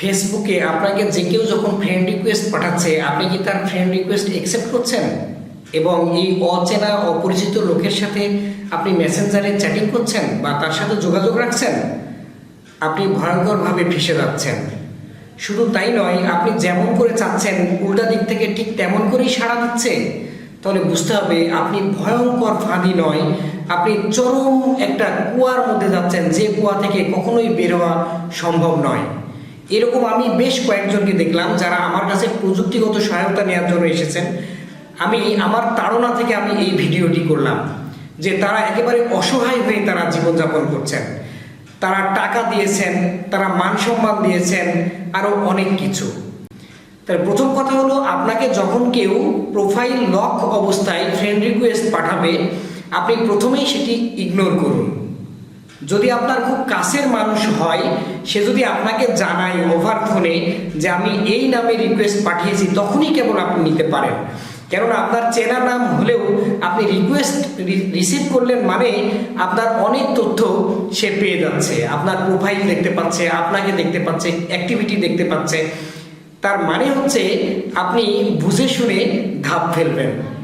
ফেসবুকে আপনাকে যে কেউ যখন ফ্রেন্ড রিকোয়েস্ট পাঠাচ্ছে, আপনি কি তার ফ্রেন্ড রিকোয়েস্ট অ্যাকসেপ্ট করছেন? এবং এই অচেনা, অপরিচিত লোকের সাথে আপনি মেসেঞ্জারে চ্যাটিং করছেন বা তার সাথে যোগাযোগ রাখছেন? আপনি ভয়ঙ্করভাবে ফেসে যাচ্ছেন। শুধু তাই নয়, আপনি যেমন করে চাচ্ছেন, উল্টা দিক থেকে ঠিক তেমন করেই সাড়া দিচ্ছে। তাহলে বুঝতে হবে, আপনি ভয়ঙ্কর ফাঁদি নয়, আপনি চরম একটা কুয়ার মধ্যে যাচ্ছেন, যে কুয়া থেকে কখনোই বের হওয়া সম্ভব নয়। এরকম আমি বেশ কয়েকজনকে দেখলাম যারা আমার কাছে প্রযুক্তিগত সহায়তা নেওয়ার জন্য এসেছেন। আমি আমার তাড়না থেকে আমি এই ভিডিওটি করলাম যে তারা একেবারে অসহায় হয়ে তারা জীবনযাপন করছেন। তারা টাকা দিয়েছেন, তারা মান সম্মান দিয়েছেন, আরও অনেক কিছু। তার প্রথম কথা হলো, আপনাকে যখন কেউ প্রোফাইল লক অবস্থায় ফ্রেন্ড রিকোয়েস্ট পাঠাবে, আপনি প্রথমেই সেটি ইগনোর করুন। যদি আপনার খুব কাছের মানুষ হয়, সে যদি আপনাকে জানায় ওভার ফোনে যে আমি এই নামে রিকোয়েস্ট পাঠিয়েছি, তখনই কেবল আপনি নিতে পারেন। কেননা আপনার চেনা নাম হলেও আপনি রিকোয়েস্ট রিসিভ করলেন মানে আপনার অনেক তথ্য সে পেয়ে যাচ্ছে। আপনার প্রোফাইল দেখতে পাচ্ছে, আপনাকে দেখতে পাচ্ছে অ্যাক্টিভিটি দেখতে পাচ্ছে। তার মানে হচ্ছে আপনি বুঝে শুনে ধাপ ফেলবেন।